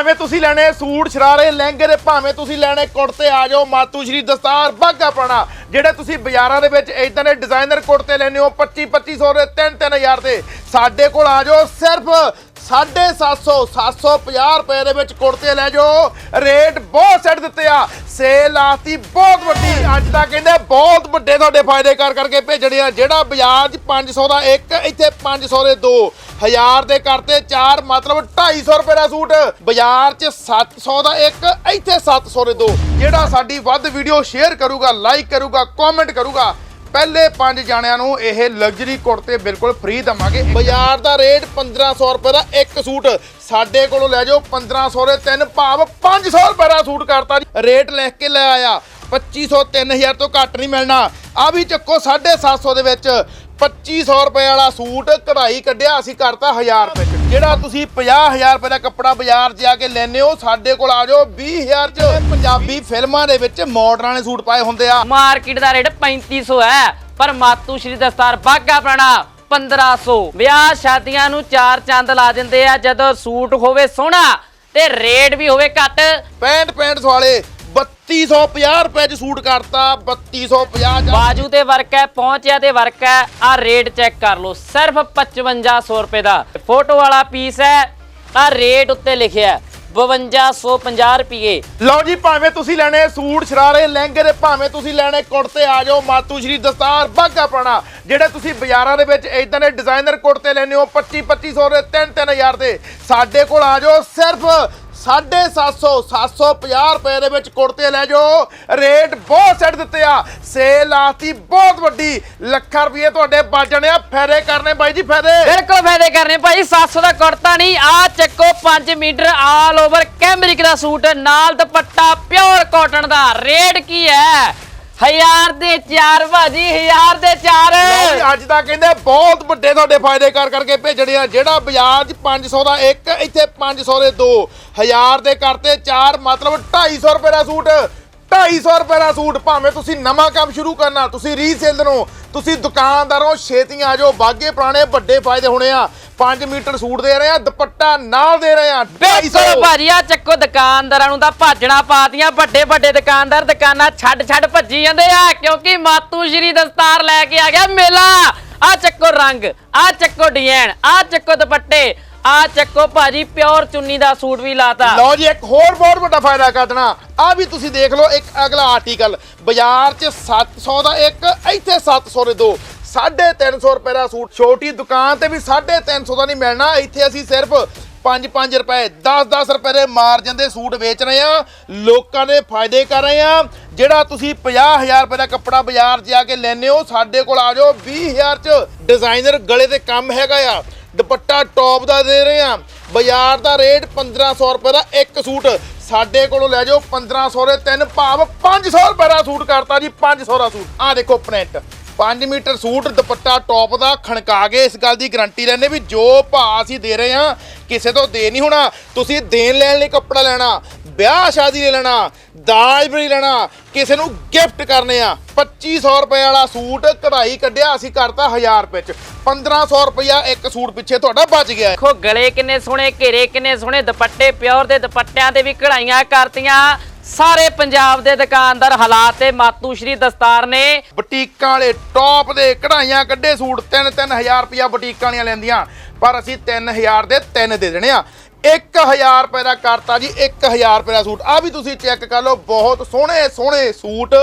ਭਾਵੇਂ ਤੁਸੀਂ ਲੈਣੇ ਸੂਟ ਸ਼ਰਾਰੇ, ਲਹਿੰਗੇ ਦੇ, ਭਾਵੇਂ ਤੁਸੀਂ ਲੈਣੇ ਕੁੜਤੇ, ਆ ਜਾਓ ਮਾਤੂ ਸ਼੍ਰੀ ਦਸਤਾਰ ਬਾਗਾ ਪਾਣਾ। ਜਿਹੜੇ ਤੁਸੀਂ ਬਾਜ਼ਾਰਾਂ ਦੇ ਵਿੱਚ ਇਦਾਂ ਦੇ ਡਿਜ਼ਾਈਨਰ ਕੁੜਤੇ ਲੈਣੇ ਹੋ 25 2500 ਦੇ 3 3000 ਦੇ। ਸਾਡੇ ਕੋਲ ਆ ਜਾਓ ਸਿਰਫ 750 750 ਰੁਪਏ ਦੇ ਵਿੱਚ ਕੁੜਤੇ ਲੈ ਜਾਓ। ਰੇਟ ਬਹੁਤ ਸੈੱਟ ਦਿੱਤੇ ਆ। ਸੇਲ ਆਤੀ ਬਹੁਤ ਵੱਡੀ। ਅੱਜ ਤਾਂ ਕਹਿੰਦੇ ਬਹੁਤ ਵੱਡੇ ਤੁਹਾਡੇ ਫਾਇਦੇ ਕਰ ਕਰਕੇ ਭੇਜਣੇ ਆ। ਜਿਹੜਾ ਬਾਜ਼ਾਰ 'ਚ 500 ਦਾ ਇੱਕ, ਇੱਥੇ 500 ਦੇ ਦੋ। ਹਜ਼ਾਰ ਦੇ ਕਰਤੇ ਚਾਰ, ਮਤਲਬ 250 ਰੁਪਏ ਦਾ ਸੂਟ। ਬਾਜ਼ਾਰ 'ਚ 700 ਦਾ ਇੱਕ, ਇੱਥੇ 700 ਦੇ ਦੋ। ਜਿਹੜਾ ਸਾਡੀ ਵੱਧ ਵੀਡੀਓ ਸ਼ੇਅਰ ਕਰੂਗਾ ਲਾਈਕ ਕਰੂਗਾ ਕਮੈਂਟ ਕਰੂਗਾ ਪਹਿਲੇ ਪੰਜ ਜਾਣਿਆਂ ਨੂੰ ਇਹ ਲਗਜ਼ਰੀ ਕੁੜਤੇ ਬਿਲਕੁਲ ਫ੍ਰੀ ਦਵਾਂਗੇ। ਬਾਜ਼ਾਰ ਦਾ ਰੇਟ 1500 ਰੁਪਏ ਦਾ ਇੱਕ ਸੂਟ। ਸਾਡੇ ਕੋਲੋਂ ਲੈ ਜਾਓ 1500 ਦੇ ਤਿੰਨ ਭਾਵ 500 ਰੁਪਏ ਦਾ ਸੂਟ ਕਰਤਾ ਜੀ। ਰੇਟ ਲਿਖ ਕੇ ਲੈ ਆਇਆ। 2500 3000 ਤੋਂ ਘੱਟ ਨਹੀਂ ਮਿਲਣਾ। ਆ ਵੀ ਚੱਕੋ 750 ਦੇ ਵਿੱਚ 2500 ਰੁਪਏ ਵਾਲਾ ਸੂਟ ਕਢਾਈ ਕੱਢਿਆ ਅਸੀਂ ਕਰਤਾ 1000 ਰੁਪਏ ਚ। ਜਿਹੜਾ ਤੁਸੀਂ 50000 ਰੁਪਏ ਦਾ ਕੱਪੜਾ ਬਾਜ਼ਾਰ 'ਚ ਜਾ ਕੇ ਲੈਨੇ ਹੋ ਸਾਡੇ ਕੋਲ ਆ ਜਾਓ 20000 ਚ। ਪੰਜਾਬੀ ਫਿਲਮਾਂ ਦੇ ਵਿੱਚ ਮਾਡਰਾਂ ਨੇ ਸੂਟ ਪਾਏ ਹੁੰਦੇ ਆ। ਮਾਰਕੀਟ ਦਾ ਰੇਟ 3500 ਹੈ ਪਰ ਮਾਤੂ ਸ਼੍ਰੀ ਦਸਤਾਰ ਬਾਗਾ ਪ੍ਰਾਣਾ 1500 ਵਿਆਹ ਸ਼ਾਦੀਆਂ ਨੂੰ ਚਾਰ ਚੰਦ ਲਾ ਦਿੰਦੇ ਆ ਜਦੋਂ ਸੂਟ ਹੋਵੇ ਸੋਹਣਾ ਤੇ ਰੇਟ ਵੀ ਹੋਵੇ ਘੱਟ। 65 65 ਵਾਲੇ 3250 ਰੁਪਏ ਚ ਸੂਟ ਕਰਤਾ 3250 ਚ ਬਾਜੂ ਤੇ ਵਰਕ ਹੈ ਪਹੁੰਚਿਆ ਤੇ ਵਰਕ ਹੈ ਆ ਰੇਟ ਚੈੱਕ ਕਰ ਲਓ ਸਿਰਫ 5500 ਰੁਪਏ ਦਾ। ਫੋਟੋ ਵਾਲਾ ਪੀਸ ਹੈ ਆ ਰੇਟ ਉੱਤੇ ਲਿਖਿਆ ਹੈ 5250 ਰੁਪਏ। ਲਓ ਜੀ ਭਾਵੇਂ ਤੁਸੀਂ ਲੈਣੇ ਸੂਟ ਸ਼ਰਾਰੇ ਲਹਿੰਗੇ ਦੇ ਭਾਵੇਂ ਤੁਸੀਂ ਲੈਣੇ ਕੁੜਤੇ ਆ ਜਾਓ ਮਾਤੂ ਸ਼੍ਰੀ ਦਸਤਾਰ ਬਾਗਾ ਪਾਣਾ ਜਿਹੜੇ ਤੁਸੀਂ ਬਾਜ਼ਾਰਾਂ ਦੇ ਵਿੱਚ ਇਦਾਂ ਦੇ ਡਿਜ਼ਾਈਨਰ ਕੁੜਤੇ ਲੈਣੇ ਹੋ 25 2500 ਦੇ 3 3000 ਦੇ ਸਾਡੇ ਕੋਲ ਆ ਜਾਓ ਸਿਰਫ 750 750 ਰੁਪਏ ਦੇ ਵਿੱਚ ਕੁੜਤੇ ਲੈ ਜਾਓ। ਰੇਟ ਬਹੁਤ ਸੈੱਟ ਦਿੱਤੇ ਆ। ਸੇਲ ਆਤੀ ਬਹੁਤ ਵੱਡੀ। ਲੱਖਾਂ ਰੁਪਏ ਤੁਹਾਡੇ ਬਚ ਜਾਣੇ ਆ। ਫਾਇਦੇ ਕਰਨੇ ਬਾਈ ਜੀ, ਫਾਇਦੇ। ਬਿਲਕੁਲ ਫਾਇਦੇ ਕਰਨੇ ਭਾਈ 700 ਦਾ ਕੁੜਤਾ ਨਹੀਂ। ਆ ਚੱਕੋ 5 ਮੀਟਰ ਆਲ ਓਵਰ ਕੈਮਰਿਕ ਦਾ ਸੂਟ, ਨਾਲ ਦੁਪੱਟਾ ਪਿਓਰ ਕਾਟਨ ਦਾ। ਰੇਟ ਕੀ ਹੈ? ਹਜ਼ਾਰ ਦੇ ਚਾਰ ਭਾਜੀ ਹਜ਼ਾਰ ਦੇ ਚਾਰ। ਲਓ ਜੀ, ਅੱਜ ਤਾਂ ਕਹਿੰਦੇ ਬਹੁਤ ਵੱਡੇ ਤੁਹਾਡੇ ਫਾਇਦੇ ਕਰ ਕਰਕੇ ਭੇਜਣੇ ਆ। ਜਿਹੜਾ ਬਾਜ਼ਾਰ 'ਚ 500 ਦਾ ਇੱਕ ਇੱਥੇ 500 ਦੇ ਦੋ। ਹਜ਼ਾਰ ਦੇ ਕਰਤੇ ਚਾਰ ਮਤਲਬ 250 ਰੁਪਏ ਦਾ ਸੂਟ। 250 ਰੁਪਏ ਦਾ ਸੂਟ ਭਾਵੇਂ ਤੁਸੀਂ ਨਵਾਂ ਕੰਮ ਸ਼ੁਰੂ ਕਰਨਾ ਤੁਸੀਂ ਰੀਸੇਲਰ ਹੋ ਤੁਸੀਂ ਦੁਕਾਨਦਾਰੋਂ ਛੇਤੀ ਆ ਜਾਓ, ਬਾਗੇ ਪੁਰਾਣੇ ਵੱਡੇ ਫਾਇਦੇ ਹੋਣੇ ਆ। 5 ਮੀਟਰ ਸੂਟ ਦੇ ਰਹੇ ਆ, ਦੁਪੱਟਾ ਨਾਲ ਦੇ ਰਹੇ ਆ 250 ਭਾਜੀ ਆ ਚੱਕੋ ਦੁਕਾਨਦਾਰਾਂ ਨੂੰ ਤਾਂ ਭਾਜਣਾ ਪਾਤੀਆਂ ਵੱਡੇ ਵੱਡੇ ਦੁਕਾਨਦਾਰ ਦੁਕਾਨਾਂ ਛੱਡ ਛੱਡ ਭੱਜੀ ਜਾਂਦੇ ਆ, ਕਿਉਂਕਿ ਮਾਤੂ ਸ਼੍ਰੀ ਦਸਤਾਰ ਲੈ ਕੇ ਆ ਗਿਆ ਮੇਲਾ। ਆ ਚੱਕੋ ਰੰਗ ਆ ਚੱਕੋ ਡਿਜ਼ਾਈਨ ਆ ਚੱਕੋ ਦੁਪੱਟੇ ਆ ਚੱਕੋ ਭਾਜੀ, ਪਿਓਰ ਚੁੰਨੀ ਦਾ ਸੂਟ ਵੀ ਲਾਤਾ। ਲਓ ਜੀ, ਇੱਕ ਹੋਰ ਬਹੁਤ ਵੱਡਾ ਫਾਇਦਾ ਕਰ ਦੇਣਾ। ਆ ਵੀ ਤੁਸੀਂ ਦੇਖ ਲਓ, ਇੱਕ ਅਗਲਾ ਆਰਟੀਕਲ ਬਾਜ਼ਾਰ 'ਚ 700 ਦਾ ਇੱਕ, ਇੱਥੇ 700 ਦੇ ਦੋ। 350 ਰੁਪਏ ਦਾ ਸੂਟ, ਛੋਟੀ ਦੁਕਾਨ ਤੇ ਵੀ 350 ਦਾ ਨਹੀਂ ਮਿਲਣਾ। ਇੱਥੇ ਅਸੀਂ ਸਿਰਫ 5-5 ਰੁਪਏ 10-10 ਰੁਪਏ ਦੇ ਮਾਰਜਨ ਦੇ ਸੂਟ ਵੇਚ ਰਹੇ ਆ ਲੋਕਾਂ ਦੇ ਫਾਇਦੇ ਕਰ ਰਹੇ ਆ ਜਿਹੜਾ ਤੁਸੀਂ 50000 ਰੁਪਏ ਦਾ ਕੱਪੜਾ ਬਾਜ਼ਾਰ 'ਚ ਜਾ ਕੇ ਲੈਨੇ ਹੋ, ਸਾਡੇ ਕੋਲ ਆ ਜਾਓ। 20000 'ਚ ਡਿਜ਼ਾਈਨਰ ਗਲੇ ਤੇ ਕੰਮ ਹੈਗਾ ਆ। ਦੁਪੱਟਾ ਟੌਪ ਦਾ ਦੇ ਰਹੇ ਆ ਬਾਜ਼ਾਰ ਦਾ ਰੇਟ 1500 ਰੁਪਏ ਦਾ ਇੱਕ ਸੂਟ। ਸਾਡੇ ਕੋਲੋਂ ਲੈ ਜਾਓ 1500 ਦੇ ਤਿੰਨ ਭਾਵ 500 ਰੁਪਏ ਦਾ ਸੂਟ ਕਰਤਾ ਜੀ 500 ਦਾ ਸੂਟ। ਆਹ ਦੇਖੋ ਪ੍ਰਿੰਟ 5 ਮੀਟਰ ਸੂਟ, ਦੁਪੱਟਾ, ਟੌਪ ਦਾ ਖਣਕਾ ਕੇ ਇਸ ਗੱਲ ਦੀ ਗਾਰੰਟੀ ਲੈਣੇ ਵੀ ਜੋ ਭਾਅ ਅਸੀਂ ਦੇ ਰਹੇ ਹਾਂ, ਕਿਸੇ ਤੋਂ ਦੇ ਨਹੀਂ ਹੋਣਾ। ਤੁਸੀਂ ਦੇਣ ਲੈਣ ਲਈ ਕੱਪੜਾ ਲੈਣਾ, ਵਿਆਹ ਸ਼ਾਦੀ ਲਈ ਲੈਣਾ, ਦਾਜ ਵੀ ਲੈਣਾ, ਕਿਸੇ ਨੂੰ ਗਿਫਟ ਕਰਨੇ ਆ। 2500 ਰੁਪਏ ਵਾਲਾ ਸੂਟ ਕਢਾਈ ਕੱਢਿਆ, ਅਸੀਂ ਕਰਤਾ 1000 ਰੁਪਏ ਚ। 1500 ਰੁਪਇਆ ਇੱਕ ਸੂਟ ਪਿੱਛੇ ਤੁਹਾਡਾ ਬਚ ਗਿਆ। ਦੇਖੋ, ਗਲੇ ਕਿੰਨੇ ਸੋਹਣੇ, ਘੇਰੇ ਕਿੰਨੇ ਸੋਹਣੇ, ਦੁਪੱਟੇ, ਪਿਓਰ ਦੇ ਦੁਪੱਟਿਆਂ ਤੇ ਵੀ ਕਢਾਈਆਂ ਕਰਤੀਆਂ। ਸਾਰੇ ਪੰਜਾਬ ਦੇ ਦੁਕਾਨਦਾਰ ਹਾਲਾਤ ਤੇ ਮਾਤੂ ਸ਼੍ਰੀ ਦਸਤਾਰ ਨੇ ਬੁਟੀਕਾਂ ਵਾਲੇ ਟੌਪ ਦੇ ਕਢਾਈਆਂ ਕੱਢੇ ਸੂਟ 3-3000 ਰੁਪਇਆ ਬੁਟੀਕਾਂ ਵਾਲੀਆਂ ਲੈਂਦੀਆਂ। ਪਰ ਅਸੀਂ 3000 ਦੇ ਤਿੰਨ ਦੇ ਦੇਣੇ ਆ। 1000 ਰੁਪਏ ਦਾ ਕਰਤਾ ਜੀ 1000 ਰੁਪਏ ਦਾ ਸੂਟ। ਆ ਵੀ ਤੁਸੀਂ ਚੈੱਕ ਕਰ ਲਓ, ਬਹੁਤ ਸੋਹਣੇ ਸੋਹਣੇ ਸੂਟ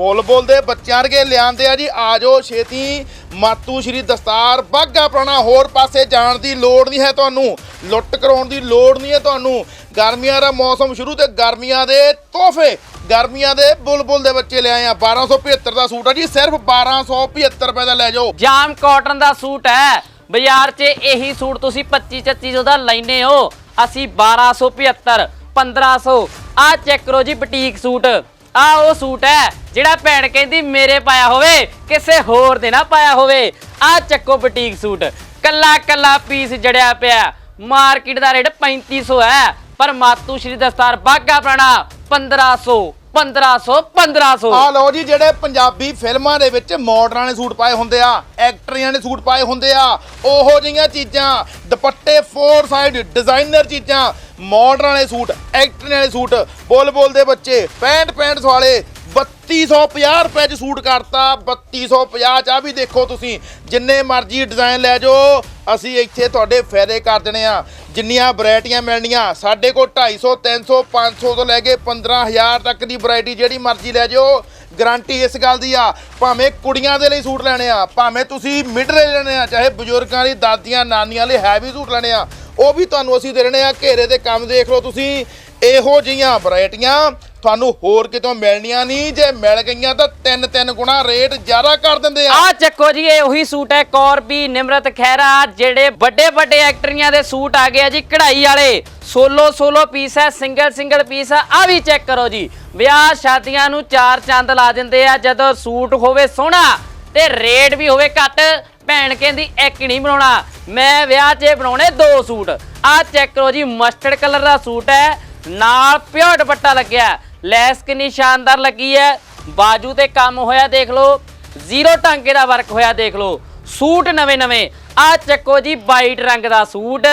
ਬੋਲ ਦੇ ਬੱਚਿਆਂ ਵਰਗੇ ਲਿਆਂਦੇ ਆ ਜੀ। ਆ ਛੇਤੀ। ਮਾਤੂ ਸ਼੍ਰੀ ਦਸਤਾਰ ਬਾਗਾ ਪੁਰਾਣਾ ਹੋਰ ਪਾਸੇ ਜਾਣ ਦੀ ਲੋੜ ਨਹੀਂ ਹੈ ਤੁਹਾਨੂੰ। ਲੁੱਟ ਕਰਾਉਣ ਦੀ ਲੋੜ ਨਹੀਂ ਹੈ ਤੁਹਾਨੂੰ। ਗਰਮੀਆਂ ਦਾ ਮੌਸਮ ਸ਼ੁਰੂ ਤੇ ਗਰਮੀਆਂ ਦੇ ਤੋਹਫੇ। ਗਰਮੀਆਂ ਦੇ ਬੁੱਲਬੁੱਲ ਦੇ ਬੱਚੇ ਲਿਆਏ ਆ। 1275 ਦਾ ਸੂਟ ਆ ਜੀ। ਸਿਰਫ 1275 ਰੁਪਏ ਦਾ ਲੈ ਜਾਓ। ਜਾਮ ਕਾਟਨ ਦਾ ਸੂਟ ਹੈ। ਬਾਜ਼ਾਰ 'ਚ ਇਹੀ ਸੂਟ ਤੁਸੀਂ 25 2500 ਦਾ ਲੈਨੇ ਹੋ। ਅਸੀਂ 1275 1500 ਆ ਚੈੱਕ ਕਰੋ ਜੀ, ਬੁਟੀਕ ਸੂਟ। ਆ ਉਹ ਸੂਟ ਹੈ ਜਿਹੜਾ ਭੈਣ ਕਹਿੰਦੀ ਮੇਰੇ ਪਾਇਆ ਹੋਵੇ, ਕਿਸੇ ਹੋਰ ਦੇ ਨਾ ਪਾਇਆ ਹੋਵੇ। ਆ ਚੱਕੋ ਬੁਟੀਕ ਸੂਟ। ਕੱਲਾ ਕੱਲਾ ਪੀਸ ਜੜਿਆ ਪਿਆ। ਮਾਰਕੀਟ ਦਾ ਰੇਟ 3500 ਹੈ, ਪਰ ਮਾਤੂ ਸ਼੍ਰੀ ਦਸਤਾਰ ਬਾਗਾ ਪ੍ਰਾਣਾ 1500 1500 1500 ਆ ਲਓ ਜੀ, ਜਿਹੜੇ ਪੰਜਾਬੀ ਫਿਲਮਾਂ ਦੇ ਵਿੱਚ ਮਾਡਲਾਂ ਨੇ ਸੂਟ ਪਾਏ ਹੁੰਦੇ ਆ, ਐਕਟਰੀਆਂ ਨੇ ਸੂਟ ਪਾਏ ਹੁੰਦੇ ਆ, ਉਹੋ ਜਿਹੀਆਂ ਚੀਜ਼ਾਂ, ਦੁਪੱਟੇ ਫੋਰ ਸਾਈਡ ਡਿਜ਼ਾਈਨਰ ਚੀਜ਼ਾਂ ਮਾਡਲਾਂ ਵਾਲੇ ਸੂਟ, ਐਕਟਰੀਆਂ ਵਾਲੇ ਸੂਟ ਬੋਲ ਬੋਲ ਦੇ ਬੱਚੇ 65 65 ਵਾਲੇ 3250 ਰੁਪਏ ਚ ਸੂਟ ਕਰਤਾ 3250 ਚ ਆ ਵੀ ਦੇਖੋ ਤੁਸੀਂ, ਜਿੰਨੇ ਮਰਜ਼ੀ ਡਿਜ਼ਾਈਨ ਲੈ ਜਾਓ, ਅਸੀਂ ਇੱਥੇ ਤੁਹਾਡੇ ਫਾਇਦੇ ਕਰ ਦੇਣੇ ਆ। ਜਿੰਨੀਆਂ ਵੈਰਾਈਟੀਆਂ ਮਿਲਣੀਆਂ, ਸਾਡੇ ਕੋਲ 250 300 500 ਤੋਂ ਲੈ ਕੇ 15000 ਤੱਕ ਦੀ ਵੈਰਾਈਟੀ ਜਿਹੜੀ ਮਰਜ਼ੀ ਲੈ ਜਾਓ। ਗਾਰੰਟੀ ਇਸ ਗੱਲ ਦੀ ਆ, ਭਾਵੇਂ ਕੁੜੀਆਂ ਦੇ ਲਈ ਸੂਟ ਲੈਣੇ ਆ, ਭਾਵੇਂ ਤੁਸੀਂ ਮਿਡ ਰੇਂਜ ਲੈਣੇ ਆ, ਚਾਹੇ ਬਜ਼ੁਰਗਾਂ ਲਈ, ਦਾਦੀਆਂ, ਨਾਨੀਆਂ ਲਈ ਹੈਵੀ ਸੂਟ ਲੈਣੇ ਆ, ਉਹ ਵੀ ਤੁਹਾਨੂੰ ਅਸੀਂ ਦੇ ਰਹੇ ਆ ਘੇਰੇ ਦੇ ਕੰਮ ਦੇਖ ਲਓ ਤੁਸੀਂ। ਇਹੋ ਜਿਹੀਆਂ ਵੈਰਾਈਟੀਆਂ ਤੁਹਾਨੂੰ ਹੋਰ ਕਿਤੋਂ ਮਿਲਣੀਆਂ ਨਹੀਂ, ਜੇ ਮਿਲ ਗਈਆਂ ਤਾਂ ਤਿੰਨ ਤਿੰਨ ਗੁਣਾ ਰੇਟ ਜ਼ਿਆਦਾ ਕਰ ਦਿੰਦੇ ਆ। ਆ ਚੱਕੋ ਜੀ, ਇਹ ਉਹੀ ਸੂਟ ਹੈ ਕੌਰਬੀ, ਨਿਮਰਤ ਖਹਿਰਾ, ਜਿਹੜੇ ਵੱਡੇ ਵੱਡੇ ਐਕਟਰੀਆਂ ਦੇ ਸੂਟ ਆ ਗਏ ਆ ਜੀ ਕਢਾਈ ਵਾਲੇ। ਸੋਲੋ ਸੋਲੋ ਪੀਸ ਹੈ, ਸਿੰਗਲ ਸਿੰਗਲ ਪੀਸ ਆ ਆ ਵੀ ਚੈੱਕ ਕਰੋ ਜੀ। ਵਿਆਹ ਸ਼ਾਦੀਆਂ ਨੂੰ ਚਾਰ ਚੰਦ ਲਾ ਦਿੰਦੇ ਆ, ਜਦੋਂ ਸੂਟ ਹੋਵੇ ਸੋਹਣਾ ਤੇ ਰੇਟ ਵੀ ਹੋਵੇ ਘੱਟ, ਭੈਣ ਕਹਿੰਦੀ ਇੱਕ ਨਹੀਂ ਬਣਾਉਣਾ। ਮੈਂ ਵਿਆਹ 'ਚ ਬਣਾਉਣੇ ਦੋ ਸੂਟ। ਆ ਚੈੱਕ ਕਰੋ ਜੀ, ਮਸਟਰਡ ਕਲਰ ਦਾ ਸੂਟ ਹੈ, ਨਾਲ ਪਿਓਰ ਦੁਪੱਟਾ ਲੱਗਿਆ। ਲੈਸ ਕਿੰਨੀ ਸ਼ਾਨਦਾਰ ਲੱਗੀ ਹੈ। ਬਾਜੂ ਤੇ ਕੰਮ ਹੋਇਆ ਦੇਖ ਲਓ। ਜ਼ੀਰੋ ਟਾਂਕੇ ਦਾ ਵਰਕ ਹੋਇਆ ਦੇਖ ਲਓ। ਸੂਟ ਨਵੇਂ ਨਵੇਂ। ਆ ਚੱਕੋ ਜੀ ਵਾਈਟ ਰੰਗ ਦਾ ਸੂਟ।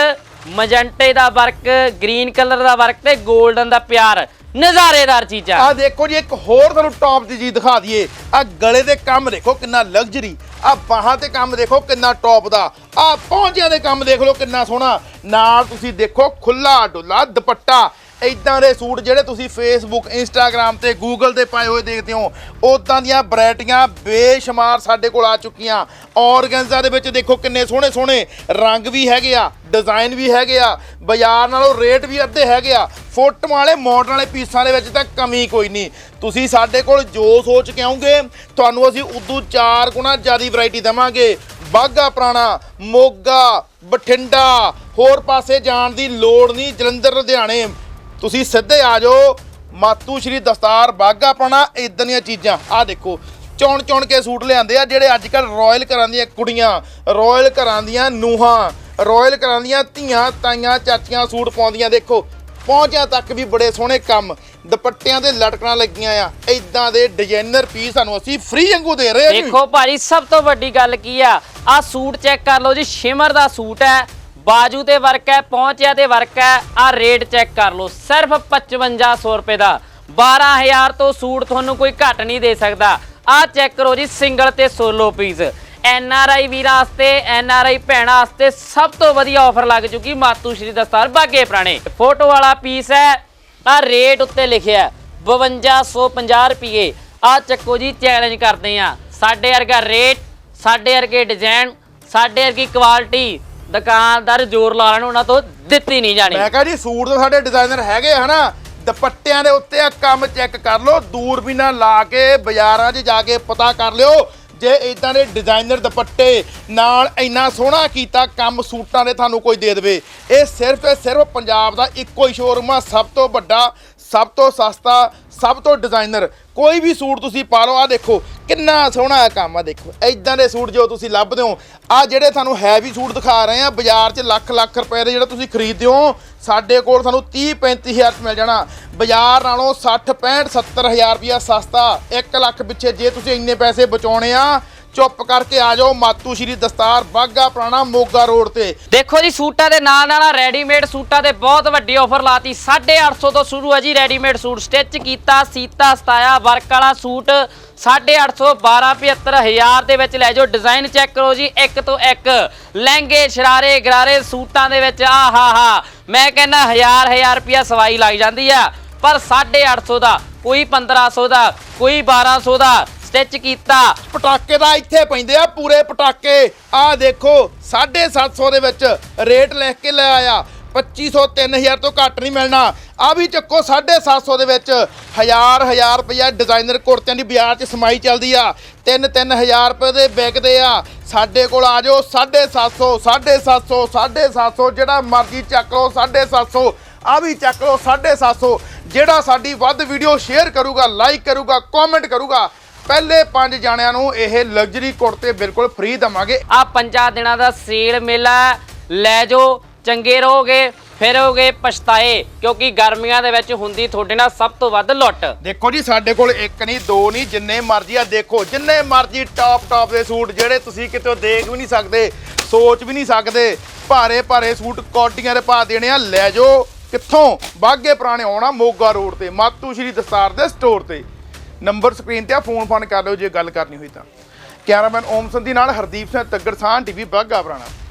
ਮਜੰਟੇ ਦਾ ਵਰਕ, ਗ੍ਰੀਨ ਕਲਰ ਦਾ ਵਰਕ ਤੇ 골ਡਨ ਦਾ ਪਿਆਰ। ਨਜ਼ਾਰੇਦਾਰ ਚੀਜ਼ਾਂ। ਆ ਦੇਖੋ ਜੀ, ਇੱਕ ਹੋਰ ਤੁਹਾਨੂੰ ਟੌਪ ਦੀ ਚੀਜ਼ ਦਿਖਾ ਦਈਏ। ਆ ਗਲੇ ਦੇ ਕੰਮ ਦੇਖੋ ਕਿੰਨਾ ਲਗਜ਼ਰੀ ਆ ਬਾਹਾਂ ਤੇ ਕੰਮ ਦੇਖੋ ਕਿੰਨਾ ਟੌਪ ਦਾ। ਆ ਪਹੁੰਚਿਆਂ ਦੇ ਕੰਮ ਦੇਖ ਲਓ ਕਿੰਨਾ ਸੋਹਣਾ। ਨਾਲ ਤੁਸੀਂ ਦੇਖੋ ਖੁੱਲਾ ਡੁੱਲਾ ਦੁਪੱਟਾ। ਇਦਾਂ ਦੇ ਸੂਟ ਜਿਹੜੇ ਤੁਸੀਂ ਫੇਸਬੁੱਕ ਇੰਸਟਾਗ੍ਰam ਤੇ ਗੂਗਲ ਤੇ ਪਾਏ ਹੋਏ ਦੇਖਦੇ ਹੋ ਉਦਾਂ ਦੀਆਂ ਵੈਰਾਈਟੀਆਂ ਬੇਸ਼ੁਮਾਰ ਸਾਡੇ ਕੋਲ ਆ ਚੁੱਕੀਆਂ। ਔਰਗੈਂਜ਼ਾ ਦੇ ਵਿੱਚ ਦੇਖੋ ਕਿੰਨੇ ਸੋਹਣੇ ਸੋਹਣੇ ਰੰਗ ਵੀ ਹੈਗੇ ਆ, ਡਿਜ਼ਾਈਨ ਵੀ ਹੈਗੇ ਆ, ਬਾਜ਼ਾਰ ਨਾਲੋਂ ਰੇਟ ਵੀ ਅੱਧੇ ਹੈਗੇ ਆ। ਫੋਟੋ ਵਾਲੇ ਮਾਡਲ ਵਾਲੇ ਪੀਸਾਂ ਦੇ ਵਿੱਚ ਤਾਂ ਕਮੀ ਕੋਈ ਨਹੀਂ। ਤੁਸੀਂ ਸਾਡੇ ਕੋਲ ਜੋ ਸੋਚ ਕੇ ਆਉਂਗੇ ਤੁਹਾਨੂੰ ਅਸੀਂ ਉਦੋਂ ਚਾਰ ਗੁਣਾ ਜ਼ਿਆਦਾ ਵੈਰਾਈਟੀ ਦੇਵਾਂਗੇ। ਬਾਗਾ ਪੁਰਾਣਾ, ਮੋਗਾ, ਬਠਿੰਡਾ, ਹੋਰ ਪਾਸੇ ਜਾਣ ਦੀ ਲੋੜ ਨਹੀਂ, ਜਲੰਧਰ, ਲੁਧਿਆਣੇ। ਤੁਸੀਂ ਸਿੱਧੇ ਆ ਜਾਓ। ਮਾਤੂ ਸ਼੍ਰੀ ਦਸਤਾਰ ਬਾਗਾ ਪੁਰਾਣਾ ਇਦਾਂ ਦੀਆਂ ਚੀਜ਼ਾਂ। ਆ ਦੇਖੋ, ਚੌਣ ਚੌਣ ਕੇ ਸੂਟ ਲਿਆਂਦੇ ਆ, ਜਿਹੜੇ ਅੱਜ ਕੱਲ ਰਾਇਲ ਘਰਾਂ ਦੀਆਂ ਕੁੜੀਆਂ ਰਾਇਲ ਘਰਾਂ ਦੀਆਂ ਨੂਹਾਂ ਰਾਇਲ ਘਰਾਂ ਦੀਆਂ ਧੀਆਂ, ਤਾਈਆਂ, ਚਾਚੀਆਂ ਸੂਟ ਪਾਉਂਦੀਆਂ। ਦੇਖੋ, ਪਹੁੰਚਿਆਂ ਤੱਕ ਵੀ ਬੜੇ ਸੋਹਣੇ ਕੰਮ। ਦੁਪੱਟਿਆਂ ਦੇ ਲਟਕਣਾ ਲੱਗੀਆਂ ਆ। ਇਦਾਂ ਦੇ ਡਿਜ਼ਾਈਨਰ ਪੀਸ ਸਾਨੂੰ ਅਸੀਂ ਫ੍ਰੀ ਵਾਂਗੂ ਦੇ ਰਹੇ ਹਾਂ ਜੀ। ਦੇਖੋ ਭਾਜੀ, ਸਭ ਤੋਂ ਵੱਡੀ ਗੱਲ ਕੀ ਆ? ਆ ਸੂਟ ਚੈੱਕ ਕਰ ਲਓ ਜੀ, ਸ਼ਿਮਰ ਦਾ ਸੂਟ ਹੈ। ਬਾਜੂ ਤੇ ਵਰਕ ਹੈ, ਪਹੁੰਚਿਆ ਤੇ ਵਰਕ ਹੈ। ਆ ਰੇਟ ਚੈੱਕ ਕਰ ਲਓ, ਸਿਰਫ 5500 ਰੁਪਏ ਦਾ। 12000 ਤੋਂ ਸੂਟ ਤੁਹਾਨੂੰ ਕੋਈ ਘੱਟ ਨਹੀਂ ਦੇ ਸਕਦਾ। ਆ ਚੈੱਕ ਕਰੋ ਜੀ, ਸਿੰਗਲ ਤੇ solo piece. N R I ਵੀਰਾਂ ਵਾਸਤੇ, ਐਨ ਆਰ ਆਈ ਭੈਣਾਂ ਵਾਸਤੇ ਸਭ ਤੋਂ ਵਧੀਆ ਆਫਰ ਲੱਗ ਚੁੱਕੀ ਮਾਤੂ ਸ਼੍ਰੀ ਦਸਤਾਰ ਬਾਗੇ ਪੁਰਾਣੇ। ਫੋਟੋ ਵਾਲਾ ਪੀਸ ਹੈ, ਆ ਰੇਟ ਉੱਤੇ ਲਿਖਿਆ ਹੈ 5250 ਰੁਪਏ। ਆ ਚੱਕੋ ਜੀ ਚੈਲੰਜ ਕਰਦੇ ਆ ਸਾਡੇ ਵਰਗਾ ਰੇਟ, ਸਾਡੇ ਵਰਗੇ ਡਿਜ਼ਾਈਨ ਸਾਡੇ ਵਰਗੀ ਕੁਆਲਿਟੀ ਦੁਕਾਨਦਾਰ ਜ਼ੋਰ ਲਾ ਲੈਣ, ਉਹਨਾਂ ਤੋਂ ਦਿੱਤੀ ਨਹੀਂ ਜਾਣੀ। ਮੈਂ ਕਹਾਂ ਜੀ, ਸੂਟ ਤਾਂ ਸਾਡੇ ਡਿਜ਼ਾਈਨਰ ਹੈਗੇ ਆ, ਹਨਾ? ਦੁਪੱਟਿਆਂ ਦੇ ਉੱਤੇ ਆ, ਕੰਮ ਚੈੱਕ ਕਰ ਲਓ ਦੂਰਬੀਨਾਂ ਲਾ ਕੇ ਬਾਜ਼ਾਰਾਂ 'ਚ ਜਾ ਕੇ ਪਤਾ ਕਰ ਲਿਓ ਜੇ ਇਦਾਂ ਦੇ ਡਿਜ਼ਾਈਨਰ ਦੁਪੱਟੇ ਨਾਲ ਇੰਨਾ ਸੋਹਣਾ ਕੀਤਾ, ਕੰਮ ਸੂਟਾਂ ਦੇ ਤੁਹਾਨੂੰ ਕੋਈ ਦੇ ਦੇਵੇ। ਇਹ ਸਿਰਫ ਤੇ ਸਿਰਫ ਪੰਜਾਬ ਦਾ ਇੱਕੋ ਹੀ ਸ਼ੋਰੂਮ ਆ, ਸਭ ਤੋਂ ਵੱਡਾ, ਸਭ ਤੋਂ ਸਸਤਾ, ਸਭ ਤੋਂ ਡਿਜ਼ਾਈਨਰ ਕੋਈ ਵੀ ਸੂਟ ਤੁਸੀਂ ਪਾ ਲਓ ਆ ਦੇਖੋ, ਕਿੰਨਾ ਸੋਹਣਾ ਕੰਮ ਆ ਦੇਖੋ। ਐਦਾਂ ਦੇ ਸੂਟ ਜੋ ਤੁਸੀਂ ਲੱਭਦੇ ਹੋ ਆ ਜਿਹੜੇ ਤੁਹਾਨੂੰ ਹੈਵੀ ਸੂਟ ਦਿਖਾ ਰਹੇ ਆ, ਬਾਜ਼ਾਰ 'ਚ ਲੱਖ ਲੱਖ ਰੁਪਏ ਦੇ ਜਿਹੜਾ ਤੁਸੀਂ ਖਰੀਦਦੇ ਹੋ, ਸਾਡੇ ਕੋਲ ਤੁਹਾਨੂੰ 30 35000 ਚ ਮਿਲ ਜਾਣਾ। ਬਾਜ਼ਾਰ ਨਾਲੋਂ 60 65 70000 ਰੁਪਇਆ ਸਸਤਾ 1 ਲੱਖ ਪਿੱਛੇ ਜੇ ਤੁਸੀਂ ਇੰਨੇ ਪੈਸੇ ਬਚਾਉਣੇ ਆ ਚੁੱਪ ਕਰਕੇ ਆ ਜਾਓ। ਮਾਤੂ ਸ਼੍ਰੀ ਦਸਤਾਰ ਬਾਗਾ ਪੁਰਾਣਾ ਮੋਗਾ ਰੋਡ ਤੇ। ਦੇਖੋ ਜੀ, ਸੂਟਾਂ ਦੇ ਨਾਲ ਨਾਲ ਰੈਡੀਮੇਡ ਸੂਟਾਂ ਤੇ ਬਹੁਤ ਵੱਡੀ ਆਫਰ ਲਾਤੀ। 850 ਤੋਂ ਸ਼ੁਰੂ ਹੈ ਜੀ ਰੈਡੀਮੇਡ ਸੂਟ। ਸਟਿਚ ਕੀਤਾ, ਸੀਤਾ ਸਤਾਇਆ, ਵਰਕ ਵਾਲਾ ਸੂਟ। 850 1275000 ਦੇ ਵਿੱਚ ਲੈ ਜਾਓ। ਡਿਜ਼ਾਈਨ ਚੈੱਕ ਕਰੋ ਜੀ, ਇੱਕ ਤੋਂ ਇੱਕ। ਲਹਿੰਗੇ, ਸ਼ਰਾਰੇ, ਗਰਾਰੇ ਸੂਟਾਂ ਦੇ ਵਿੱਚ ਆ ਹਾ। ਹਾ ਮੈਂ ਕਹਿੰਦਾ ਹਜ਼ਾਰ ਹਜ਼ਾਰ ਰੁਪਿਆ ਸਵਾਈ ਲੱਗ ਜਾਂਦੀ ਆ। ਪਰ 850 ਦਾ, ਕੋਈ 1500 ਦਾ, ਕੋਈ 1200 ਦਾ ਸਟਿਚ ਕੀਤਾ। ਪਟਾਕੇ ਦਾ ਇੱਥੇ ਪੈਂਦੇ ਆ, ਪੂਰੇ ਪਟਾਕੇ। ਆਹ ਦੇਖੋ 750 ਦੇ ਵਿੱਚ ਰੇਟ ਲਿਖ ਕੇ ਲੈ ਆਇਆ। 2500 3000 ਤੋਂ ਘੱਟ ਨਹੀਂ ਮਿਲਣਾ। ਆ ਵੀ ਚੱਕੋ 750 ਦੇ ਵਿੱਚ ਹਜ਼ਾਰ ਹਜ਼ਾਰ ਰੁਪਇਆ ਡਿਜ਼ਾਈਨਰ ਕੁੜਤਿਆਂ ਦੀ ਬਾਜ਼ਾਰ 'ਚ ਸਮਾਈ ਚੱਲਦੀ ਆ। 3 3000 ਰੁਪਏ ਦੇ ਵਿਕਦੇ ਆ। ਸਾਡੇ ਕੋਲ ਆ ਜਾਓ 750 750 750 ਜਿਹੜਾ ਮਰਜ਼ੀ ਚੱਕ ਲਓ 750 ਆ ਵੀ ਚੱਕ ਲਓ 750 ਜਿਹੜਾ ਸਾਡੀ ਵੱਧ ਵੀਡੀਓ ਸ਼ੇਅਰ ਕਰੂਗਾ ਲਾਈਕ ਕਰੂਗਾ ਕਮੈਂਟ ਕਰੂਗਾ ਪਹਿਲੇ ਪੰਜ ਜਾਣਿਆਂ ਨੂੰ ਇਹ ਲਗਜ਼ਰੀ ਕੁੜਤੇ ਬਿਲਕੁਲ ਫ੍ਰੀ ਦਵਾਂਗੇ। ਆ ਪੰਜਾਂ ਦਿਨਾਂ ਦਾ ਸੇਲ ਮੇਲਾ ਹੈ। ਲੈ ਜਾਓ ਚੰਗੇ ਰਹੋਗੇ ਫਿਰ ਹੋਗੇ ਪਛਤਾਏ ਕਿਉਂਕਿ ਗਰਮੀਆਂ ਦੇ ਵਿੱਚ ਹੁੰਦੀ ਤੁਹਾਡੇ ਨਾਲ ਸਭ ਤੋਂ ਵੱਧ ਲੁੱਟ। ਦੇਖੋ ਜੀ ਸਾਡੇ ਕੋਲ ਇੱਕ ਨਹੀਂ ਦੋ ਨਹੀਂ ਜਿੰਨੇ ਮਰਜ਼ੀ ਆ ਦੇਖੋ ਜਿੰਨੇ ਮਰਜ਼ੀ ਟਾਪ ਟਾਪ ਦੇ ਸੂਟ ਜਿਹੜੇ ਤੁਸੀਂ ਕਿਤੇ ਦੇਖ ਵੀ ਨਹੀਂ ਸਕਦੇ ਸੋਚ ਵੀ ਨਹੀਂ ਸਕਦੇ ਭਾਰੇ ਭਾਰੇ ਸੂਟ ਕੋਟੀਆਂ ਦੇ ਪਾ ਦੇਣੇ ਆ ਲੈ ਜਾਓ ਕਿੱਥੋਂ? ਬਾਗੇ ਪੁਰਾਣੇ ਆਉਣਾ ਮੋਗਾ ਰੋਡ ਤੇ ਮਾਤੂ ਸ਼੍ਰੀ ਦਸਤਾਰ ਦੇ ਸਟੋਰ ਤੇ। ਨੰਬਰ ਸਕਰੀਨ ਤੇ ਆ, ਫੋਨ ਫਾਨ ਕਰ ਲਿਓ ਜੇ ਗੱਲ ਕਰਨੀ ਹੋਈ ਤਾਂ। ਕੈਮਰਾਮੈਨ ਓਮ ਸੰਧੀ ਨਾਲ ਹਰਦੀਪ ਸਿੰਘ ਤੱਗੜ ਸਾਹ ਟੀਵੀ ਬਾਗਾ ਪੁਰਾਣਾ